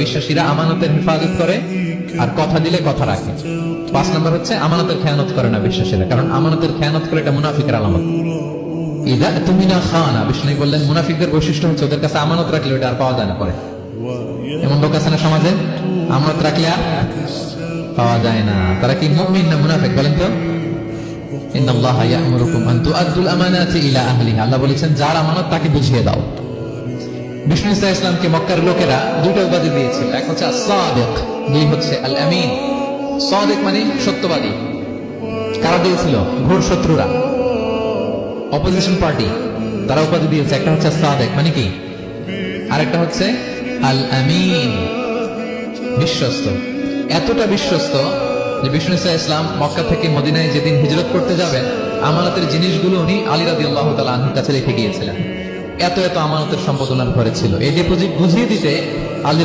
বিশ্বাসীরা আমানতের হেফাজত করে আর কথা দিলে কথা রাখে। পাঁচ নম্বর হচ্ছে, আমানতের খেয়ানত করে না বিশ্বাসীরা, কারণ আমানতের খেয়ানত করে এটা মুনাফিকের আলামত। ইদা তুমি না বিষ্ণু বললেন, মুনাফিকদের বৈশিষ্ট্য হচ্ছে ওদের কাছে আমানত রাখলে আর পাওয়া যায় না পরে। এমন লোক আছে না সমাজে? আমানত রাখলে আর পাওয়া যায় না। তারা কি মুমিন না মুনাফিক বলেন তো? আল্লাহ বলেছেন, যার আমানত তাকে বুঝিয়ে দাও। বিষ্ণু ইসা ইসলামকে মক্কার লোকেরা দুটো উপাধি দিয়েছিল। এক হচ্ছে সাদেক দুই হচ্ছে আল আমিন সাদেক মানে সত্যবাদী। কারা দিয়েছিল? ঘোর শত্রুরা। অপোজিশন পার্টি তারা উপাধি দিয়েছে। একটা হচ্ছে সাদেক মানে কি? হচ্ছে আল আমিন বিশ্বস্ত। এতটা বিশ্বস্ত যে বিষ্ণু ইসা ইসলাম মক্কা থেকে মদিনায় যেদিন হিজরত করতে যাবেন, আমানতের জিনিসগুলো উনি আলী আল্লাহ তালা কাছে রেখে গিয়েছিলেন। এত এত আমানতের সম্পদ করেছিল এই ডিপোজিট বুঝিয়ে দিতে